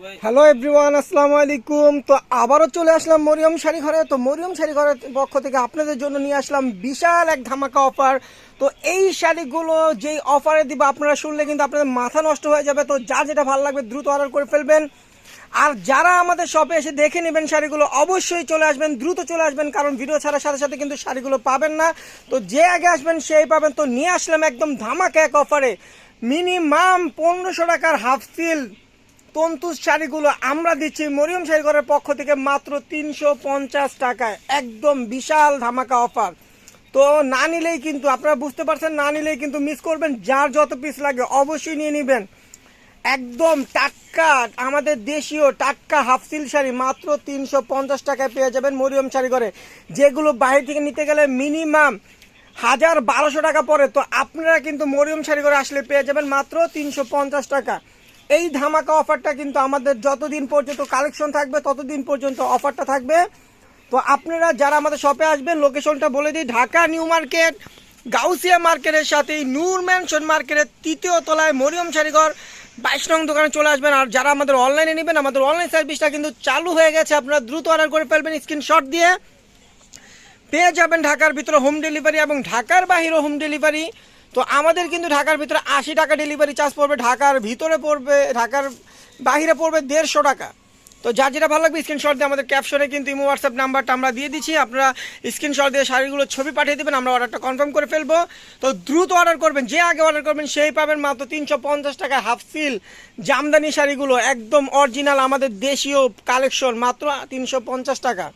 Hello everyone আসসালামু আলাইকুম তো আবারও চলে আসলাম মরিয়ম শাড়ি ঘরে তো মরিয়ম শাড়ি ঘরের পক্ষ থেকে আপনাদের জন্য নিয়ে আসলাম বিশাল এক ধামাকা অফার তো এই শাড়িগুলো যেই অফারে দিব আপনারা শুনলে কিন্তু আপনাদের মাথা নষ্ট হয়ে যাবে। তো যার যেটা ভালো লাগবে দ্রুত অর্ডার করে ফেলবেন। আর যারা আমাদের শপে এসে দেখে নেবেন শাড়িগুলো, অবশ্যই চলে আসবেন, দ্রুত চলে আসবেন। কারণ ভিডিও ছাড়ার সাথে সাথে কিন্তু শাড়িগুলো পাবেন না। তো যে আগে আসবেন সেই পাবেন। তো নিয়ে আসলাম একদম ধামাকা এক অফারে মিনিমাম পনেরোশো টাকার হাফ সিল তন্তুজ শাড়িগুলো আমরা দিচ্ছি মরিয়ম শাড়িঘরের পক্ষ থেকে মাত্র তিনশো পঞ্চাশ টাকায়। একদম বিশাল ধামাকা অফার। তো না নিলেই কিন্তু, আপনারা বুঝতে পারছেন, না নিলেই কিন্তু মিস করবেন। যার যত পিস লাগে অবশ্যই নিয়ে নেবেন। একদম টাটকা, আমাদের দেশীয় টাটকা হাফ সিল শাড়ি মাত্র তিনশো পঞ্চাশ টাকায় পেয়ে যাবেন মরিয়ম শাড়ি ঘরে। যেগুলো বাইরে থেকে নিতে গেলে মিনিমাম হাজার বারোশো টাকা পরে তো আপনারা কিন্তু মরিয়ম শাড়ি ঘরে আসলে পেয়ে যাবেন মাত্র তিনশো পঞ্চাশ টাকা। এই ধামাকা অফারটা কিন্তু আমাদের যতদিন পর্যন্ত কালেকশন থাকবে, ততদিন পর্যন্ত অফারটা থাকবে। তো আপনারা যারা আমাদের শপে আসবেন, লোকেশনটা বলে দিই, ঢাকা নিউ মার্কেট, গাউসিয়া মার্কেটের সাথে নূর ম্যানশন মার্কেটের তৃতীয় তলায় মরিয়ম শাড়িঘর বাইশ নং দোকানে চলে আসবেন। আর যারা আমাদের অনলাইনে নেবেন, আমাদের অনলাইন সার্ভিসটা কিন্তু চালু হয়ে গেছে। আপনারা দ্রুত অর্ডার করে ফেলবেন স্ক্রিনশট দিয়ে। পেয়ে যাবেন ঢাকার ভিতরে হোম ডেলিভারি এবং ঢাকার বাহিরে হোম ডেলিভারি। তো আমাদের কিন্তু ঢাকার ভিতরে আশি টাকা ডেলিভারি চার্জ পড়বে, ঢাকার ভিতরে পড়বে, ঢাকার বাহিরে পড়বে দেড়শো টাকা। তো যার যেটা ভালো লাগবে স্ক্রিনশট দিয়ে আমাদের ক্যাপশনে কিন্তু ইমো হোয়াটসঅ্যাপ নাম্বারটা আমরা দিয়ে দিচ্ছি। আপনারা স্ক্রিনশট দিয়ে শাড়িগুলোর ছবি পাঠিয়ে দেবেন, আমরা অর্ডারটা কনফার্ম করে ফেলব। তো দ্রুত অর্ডার করবেন, যে আগে অর্ডার করবেন, সেই পাবেন মাত্র তিনশো পঞ্চাশ টাকা হাফ সিল জামদানি শাড়িগুলো, একদম অরিজিনাল আমাদের দেশীয় কালেকশন মাত্র তিনশো পঞ্চাশ টাকা।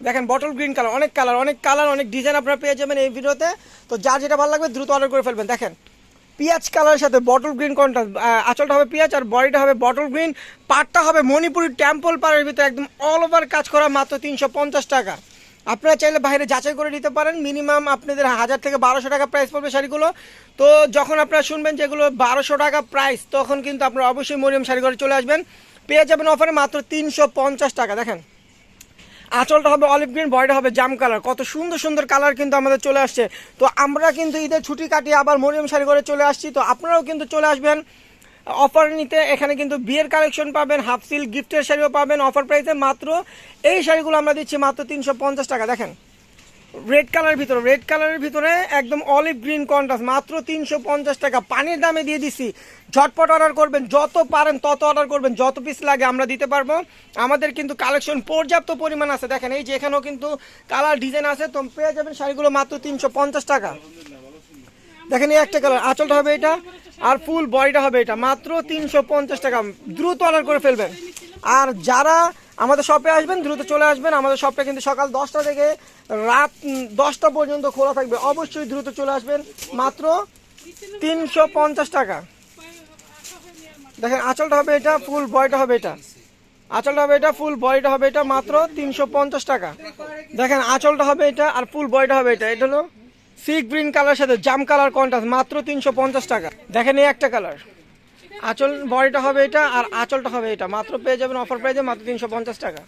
দেখেন বটল গ্রিন কালার অনেক কালার অনেক কালার অনেক ডিজাইন আপনারা পেয়ে যাবেন এই ভিডিওতে। তো যার যেটা ভালো লাগবে দ্রুত অর্ডার করে ফেলবেন। দেখেন, পিঁয়াজ কালারের সাথে বটল গ্রিন কোনটা আঁচলটা হবে পিঁয়াজ আর বডিটা হবে বটল গ্রিন পাটটা হবে মণিপুরি টেম্পল পাড়ের ভিতরে একদম অল ওভার কাজ করা মাত্র তিনশো পঞ্চাশ টাকা। আপনারা চাইলে বাইরে যাচাই করে নিতে পারেন। মিনিমাম আপনাদের হাজার থেকে বারোশো টাকা প্রাইস পড়বে শাড়িগুলো। তো যখন আপনারা শুনবেন যেগুলো বারোশো টাকা প্রাইস তখন কিন্তু আপনারা অবশ্যই মরিয়াম শাড়ি চলে আসবেন। পেয়ে যাবেন অফারে মাত্র তিনশো পঞ্চাশ টাকা। দেখেন আঁচলটা হবে অলিভ গ্রিন, বডিটা হবে জাম কালার। কত সুন্দর সুন্দর কালার কিন্তু আমাদের চলে আসছে। তো আমরা কিন্তু ঈদের ছুটি কাটিয়ে আবার মরিয়ম শাড়ি করে চলে আসছি। তো আপনারাও কিন্তু চলে আসবেন। অফার নিতে এখানে কিন্তু বিয়ের কালেকশন পাবেন, হাফ সিল গিফটের শাড়িও পাবেন। অফার প্রাইসে মাত্র এই শাড়িগুলো আমরা দিচ্ছি মাত্র তিনশো পঞ্চাশ টাকা। দেখেন। রেড কালারের ভিতরে রেড কালারের ভিতরে একদম অলিভ গ্রিন কন্ট্রাস্ট মাত্র তিনশো পঞ্চাশ টাকা। পানির দামে দিয়ে দিছি। ঝটপট অর্ডার করবেন, যত পারেন তত অর্ডার করবেন, যত পিস লাগে আমরা দিতে পারব। আমাদের কিন্তু কালেকশন পর্যাপ্ত পরিমাণ আছে। দেখেন, এই যে এখানেও কিন্তু কালার ডিজাইন আছে, তো পেয়ে যাবেন শাড়িগুলো মাত্র তিনশো পঞ্চাশ টাকা। দেখেন, এই একটা কালার আঁচলটা হবে এটা, আর ফুল বডিটা হবে এটা, মাত্র তিনশো পঞ্চাশ টাকা। দ্রুত অর্ডার করে ফেলবেন। আর যারা আমাদের শপে আসবেন, দ্রুত চলে আসবেন। আমাদের শপটা কিন্তু সকাল দশটা থেকে রাত দশটা পর্যন্ত খোলা থাকবে। অবশ্যই দ্রুত চলে আসবেন। মাত্র তিনশো পঞ্চাশ টাকা। দেখেন, আঁচলটা হবে এটা ফুল বডিটা হবে এটা। আঁচলটা হবে এটা ফুল বডিটা হবে এটা, মাত্র তিনশো পঞ্চাশ টাকা। দেখেন, আঁচলটা হবে এটা আর ফুল বডিটা হবে এটা। এটা হলো সি গ্রিন কালার সাথে জাম কালার কন্ট্রাস্ট মাত্র তিনশো পঞ্চাশ টাকা। দেখেন এই একটা কালার আঁচল বডিটা হবে এটা আর আঁচলটা হবে এটা। মাত্র পেয়ে যাবেন অফার প্রাইজে মাত্র তিনশো পঞ্চাশ টাকা।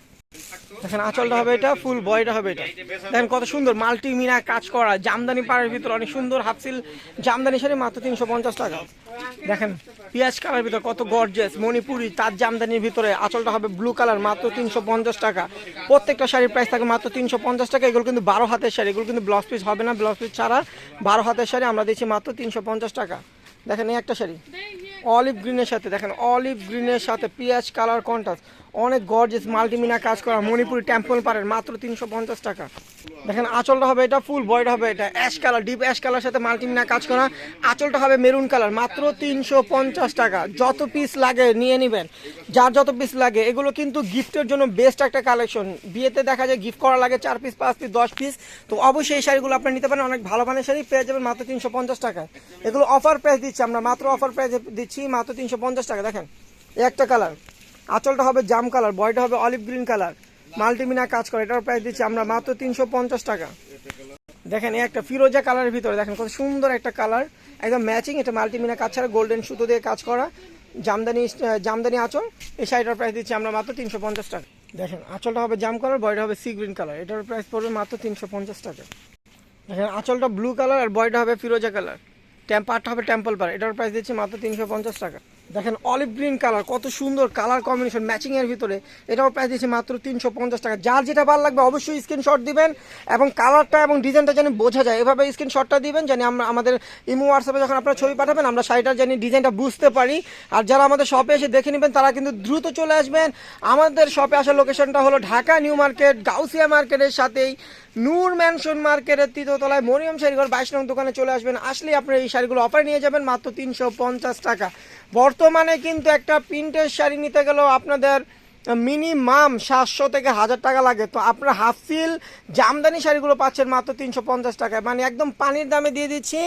দেখেন, আঁচলটা হবে এটা ফুল বডিটা হবে এটা। দেখেন, কত সুন্দর মাল্টি মিনা কাজ করা, জামদানি পাড়ের ভিতর অনেক সুন্দর হাফসিল জামদানি শাড়ি মাত্র তিনশো পঞ্চাশ টাকা। দেখেন, পিঁয়াজ কালার ভিতর কত গর্জেস মণিপুরি তার জামদানির ভিতরে আঁচলটা হবে ব্লু কালার মাত্র তিনশো পঞ্চাশ টাকা। প্রত্যেকটা শাড়ির প্রাইস থাকে মাত্র তিনশো পঞ্চাশ টাকা। এগুলো কিন্তু বারো হাতের শাড়ি, এগুলো কিন্তু ব্লাউজ পিস হবে না। ব্লাউজ পিস ছাড়া বারো হাতের শাড়ি আমরা দিচ্ছি মাত্র তিনশো পঞ্চাশ টাকা। দেখেন, এই একটা শাড়ি। অলিভ গ্রিনের সাথে, দেখেন অলিভ গ্রিনের সাথে পেঁয়াজ কালার কন্ট্রাস্ট অনেক গর্জেস মাল্টিমিনা কাজ করা, মণিপুরি টেম্পল পারের মাত্র তিনশো পঞ্চাশ টাকা। দেখেন, আঁচলটা হবে এটা ফুল বয়টা হবে এটা ash colour deep ash colour সাথে মাল্টিমিনা কাজ করা। আঁচলটা হবে মেরুন কালার মাত্র তিনশো পঞ্চাশ টাকা। যত পিস লাগে, নিয়ে নেবেন। যার যত পিস লাগে, এগুলো কিন্তু গিফটের জন্য বেস্ট একটা কালেকশন বিয়েতে দেখা যায় গিফট করা লাগে চার পিস পাঁচ পিস দশ পিস তো অবশ্যই এই শাড়িগুলো আপনি নিতে পারেন, অনেক ভালো মানের শাড়ি, পেয়ে যাবেন মাত্র তিনশো পঞ্চাশ টাকায়। এগুলো অফার প্রাইস দিচ্ছি আমরা, মাত্র অফার প্রাইস দিচ্ছি। মাত্র তিনশো পঞ্চাশ টাকা, দেখেন। একটা কালার। আঁচলটা হবে জাম কালার বয়টা হবে অলিভ গ্রিন কালার। মাল্টিমিনা কাজ করে, এটার প্রাইস দিচ্ছি আমরা মাত্র তিনশো পঞ্চাশ টাকা। দেখেন, এই একটা ফিরোজা কালারের ভিতরে, দেখেন কত সুন্দর একটা কালার। একদম ম্যাচিং, এটা মাল্টিমিনা কাজ ছাড়া, গোল্ডেন সুতো দিয়ে কাজ করা। জামদানি জামদানি আঁচল, এই শাড়িটার প্রাইস দিচ্ছি আমরা মাত্র তিনশো পঞ্চাশ টাকা। দেখেন, আঁচলটা হবে জাম কালার বয়টা হবে সি গ্রিন কালার। এটার প্রাইস পড়বে মাত্র তিনশো পঞ্চাশ টাকা। দেখেন, আঁচলটা ব্লু কালার আর বয়টা হবে ফিরোজা কালার। টেম্পারটা হবে টেম্পল পার এটার প্রাইস দিচ্ছি মাত্র তিনশো পঞ্চাশ টাকা। দেখেন অলিভ গ্রিন কালার কত সুন্দর কালার কম্বিনেশন ম্যাচিং এর ভিতরে। এটাও প্রাইস দিচ্ছি মাত্র তিনশো পঞ্চাশ টাকা। যার যেটা ভালো লাগবে অবশ্যই স্ক্রিনশট দিবেন এবং কালারটা এবং ডিজাইনটা যেন বোঝা যায়। এভাবে স্ক্রিনশটটা দিবেন জানি আমরা আমাদের ইমো হোয়াটসঅ্যাপে যখন আপনারা ছবি পাঠাবেন, আমরা শাড়িটার জানি ডিজাইনটা বুঝতে পারি। আর যারা আমাদের শপে এসে দেখে নেবেন, তারা কিন্তু দ্রুত চলে আসবেন। আমাদের শপে আসার লোকেশনটা হলো ঢাকা নিউ মার্কেট, গাউসিয়া মার্কেটের সাথেই। নূর ম্যানশন মার্কেটের তৃতীয়তলায় মরিয়ম শাড়িঘর, বাইশ নং দোকানে চলে আসবেন। আসলে আপনারা এই শাড়িগুলো অফার নিয়ে যাবেন মাত্র তিনশো পঞ্চাশ টাকা। বর্তমানে কিন্তু একটা প্রিন্টের শাড়ি নিতে গেলেও আপনাদের মিনিমাম সাতশো থেকে হাজার টাকা লাগে। তো আপনার হাফ সিল জামদানি শাড়িগুলো পাচ্ছেন মাত্র তিনশো পঞ্চাশ টাকায়। মানে একদম পানির দামে দিয়ে দিচ্ছি।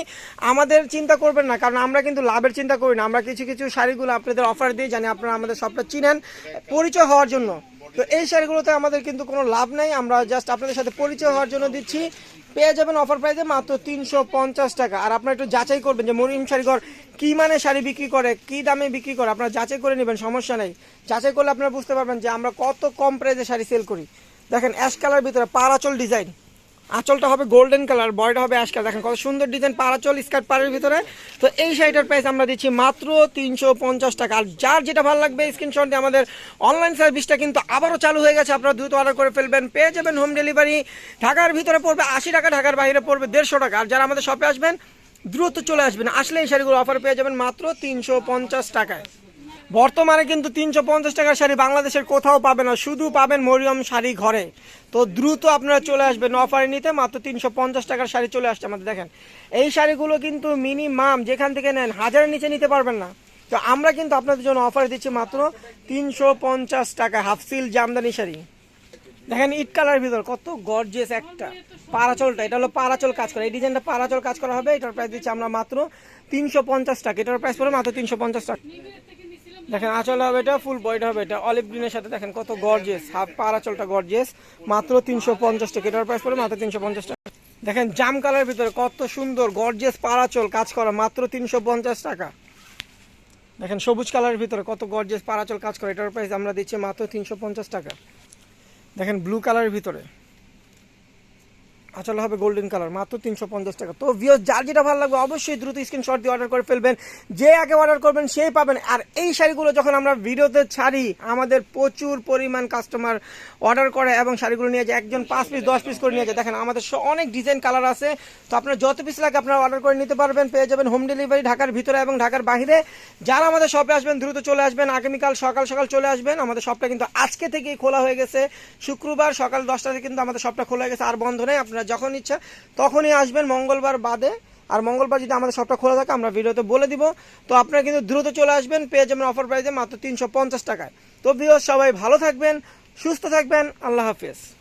আমাদের চিন্তা করবেন না, কারণ আমরা কিন্তু লাভের চিন্তা করি না। আমরা কিছু কিছু শাড়িগুলো আপনাদের অফার দিয়ে জানি, আপনারা আমাদের সবটা চিনেন। পরিচয় হওয়ার জন্য। তো এই শাড়িগুলোতে আমাদের কিন্তু কোনো লাভ নাই। আমরা জাস্ট আপনাদের সাথে পরিচয় হওয়ার জন্য দিচ্ছি। পেয়ে যাবেন অফার প্রাইসে মাত্র তিনশো পঞ্চাশ টাকা। আর আপনারা একটু যাচাই করবেন যে মরিম শাড়িঘর কী মানে শাড়ি বিক্রি করে, কী দামে বিক্রি করে, আপনারা যাচাই করে নেবেন, সমস্যা নেই। যাচাই করলে আপনারা বুঝতে পারবেন যে আমরা কত কম প্রাইসে শাড়ি সেল করি। দেখেন অ্যাশ কালার ভিতরে পারাচল ডিজাইন আঁচলটা হবে গোল্ডেন কালার বয়টা হবে অ্যাশ দেখেন কত সুন্দর ডিজাইন পারাচল স্কার্ট পাড়ের ভিতরে। তো এই শাড়িটার প্রাইস আমরা দিচ্ছি মাত্র তিনশো পঞ্চাশ টাকা। আর যার যেটা ভালো লাগবে স্ক্রিনশট দিয়ে আমাদের অনলাইন সার্ভিসটা কিন্তু আবারও চালু হয়ে গেছে। আপনারা দ্রুত অর্ডার করে ফেলবেন, পেয়ে যাবেন হোম ডেলিভারি ঢাকার ভিতরে পড়বে আশি টাকা, ঢাকার বাইরে পড়বে দেড়শো টাকা। আর যারা আমাদের শপে আসবেন, দ্রুত চলে আসবেন। আসলে এই শাড়িগুলো অফার পেয়ে যাবেন মাত্র তিনশো পঞ্চাশ টাকায়। বর্তমানে কিন্তু তিনশো পঞ্চাশ টাকার শাড়ি বাংলাদেশের কোথাও পাবেন না, শুধু পাবেন মরিয়ম শাড়ি ঘরে। তো দ্রুত আপনারা চলে আসবেন অফারে নিতে, মাত্র তিনশো পঞ্চাশ টাকার শাড়ি চলে আসছে আমাদের, দেখেন। এই শাড়িগুলো কিন্তু মিনিমাম যেখান থেকে নেন, হাজারের নিচে নিতে পারবেন না। তো আমরা কিন্তু আপনাদের জন্য অফার দিচ্ছি মাত্র তিনশো পঞ্চাশ টাকা হাফ সিল জামদানি শাড়ি। দেখেন ইট কালার ভিতর কত গর্জিয়াস একটা পারাচলটা। এটা হলো পারাচল কাজ করা। এই ডিজাইনটা পারাচল কাজ করা হবে, এটার প্রাইস দিচ্ছি আমরা মাত্র তিনশো পঞ্চাশ টাকা। এটার প্রাইস পড়বে মাত্র তিনশো পঞ্চাশ টাকা। দেখেন, আঁচল হবে এটা ফুল বয়টা হবে এটা। অলিভ গ্রিনের সাথে দেখেন কত গর্জেস হাফ পার আঁচলটা গর্জিয়াস মাত্র তিনশো পঞ্চাশ টাকা, এটার প্রাইস পড়বে মাত্র তিনশো পঞ্চাশ টাকা। দেখেন, জাম কালার ভিতরে কত সুন্দর গর্জিয়াস পারাচল কাজ করা, মাত্র তিনশো পঞ্চাশ টাকা। দেখেন, সবুজ কালারের ভিতরে কত গর্জিয়াস পারাচল কাজ করে, এটার প্রাইস আমরা দিচ্ছি মাত্র তিনশো পঞ্চাশ টাকা। দেখেন ব্লু কালারের ভিতরে। আচল হবে গোল্ডেন কালার মাত্র তিনশো পঞ্চাশ টাকা। তো ভিওস যার যেটা ভালো লাগবে, অবশ্যই দ্রুত স্ক্রিনশট দিয়ে অর্ডার করে ফেলবেন। যে আগে অর্ডার করবেন, সেই পাবেন। আর এই শাড়িগুলো যখন আমরা ভিডিওতে ছাড়ি, আমাদের প্রচুর পরিমাণ কাস্টমার অর্ডার করে এবং শাড়িগুলো নিয়ে যায়। একজন পাঁচ পিস দশ পিস করে নিয়ে যায়। দেখেন, আমাদের অনেক ডিজাইন কালার আছে। তো আপনার যত পিস লাগে, আপনারা অর্ডার করে নিতে পারবেন, পেয়ে যাবেন হোম ডেলিভারি ঢাকার ভিতরে এবং ঢাকার বাইরে যারা আমাদের শপে আসবেন, দ্রুত চলে আসবেন। আগামীকাল সকাল সকাল চলে আসবেন। আমাদের শপটা কিন্তু আজকে থেকেই খোলা হয়ে গেছে। শুক্রবার সকাল দশটা থেকে কিন্তু আমাদের শপটা খোলা হয়ে গেছে। আর বন্ধ নেই, আপনারা যখন ইচ্ছা তখনই আসবেন মঙ্গলবার বাদে। আর মঙ্গলবার যদি আমাদের শপটা খোলা থাকে, আমরা ভিডিওতে বলে দিব। তো আপনারা কিন্তু দ্রুত চলে আসবেন, পেয়ে যাবেন অফার প্রাইসে মাত্র তিনশো পঞ্চাশ টাকায়। তো ভিউয়ার্স সবাই ভালো থাকবেন, সুস্থ থাকবেন, আল্লাহ হাফেজ।